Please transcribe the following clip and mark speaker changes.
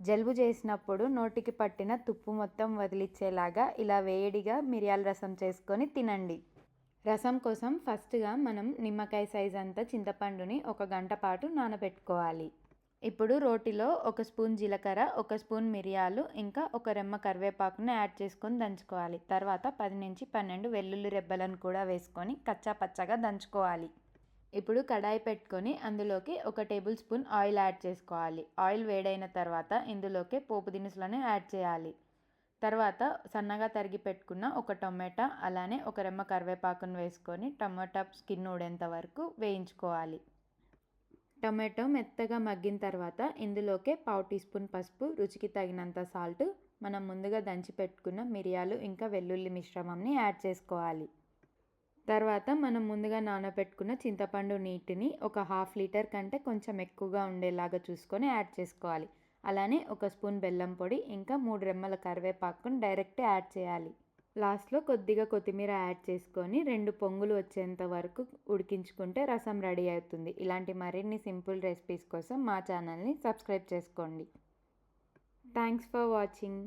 Speaker 1: జలుబు చేసినప్పుడు నోటికి పట్టిన తుప్పు మొత్తం వదిలిచ్చేలాగా ఇలా వేడిగా మిరియాల రసం చేసుకొని తినండి. రసం కోసం ఫస్ట్గా మనం నిమ్మకాయ సైజ్ అంతా చింతపండుని ఒక గంట పాటు నానబెట్టుకోవాలి. ఇప్పుడు రోటిలో ఒక స్పూన్ జీలకర్ర ఒక స్పూన్ మిరియాలు ఇంకా ఒక రెమ్మ కరివేపాకుని యాడ్ చేసుకొని దంచుకోవాలి. తర్వాత పది నుంచి పన్నెండు వెల్లుల్లి రెబ్బలను కూడా వేసుకొని కచ్చా పచ్చగా దంచుకోవాలి. ఇప్పుడు కడాయి పెట్టుకొని అందులోకి ఒక టేబుల్ స్పూన్ ఆయిల్ యాడ్ చేసుకోవాలి. ఆయిల్ వేడైన తర్వాత ఇందులోకి పోపు దినుసులను యాడ్ చేయాలి. తర్వాత సన్నగా తరిగి పెట్టుకున్న ఒక టొమాటో అలానే ఒక రెమ్మ కరివేపాకును వేసుకొని టమాటా స్కిన్ ఊడేంత వరకు వేయించుకోవాలి. టొమాటో మెత్తగా మగ్గిన తర్వాత ఇందులోకే పావు టీ స్పూన్ పసుపు రుచికి తగినంత సాల్ట్ మనం ముందుగా దంచి పెట్టుకున్న మిరియాలు ఇంకా వెల్లుల్లి మిశ్రమంని యాడ్ చేసుకోవాలి. తర్వాత మనం ముందుగా నానబెట్టుకున్న చింతపండు నీటిని ఒక హాఫ్ లీటర్ కంటే కొంచెం ఎక్కువగా ఉండేలాగా చూసుకొని యాడ్ చేసుకోవాలి. అలానే ఒక స్పూన్ బెల్లం పొడి ఇంకా మూడు రెమ్మల కరివేపాకును డైరెక్ట్ యాడ్ చేయాలి. లాస్ట్లో కొద్దిగా కొత్తిమీర యాడ్ చేసుకొని రెండు పొంగులు వచ్చేంత వరకు ఉడికించుకుంటే రసం రెడీ అవుతుంది. ఇలాంటి మరిన్ని సింపుల్ రెసిపీస్ కోసం మా ఛానల్ని సబ్స్క్రైబ్ చేసుకోండి. Thanks for watching.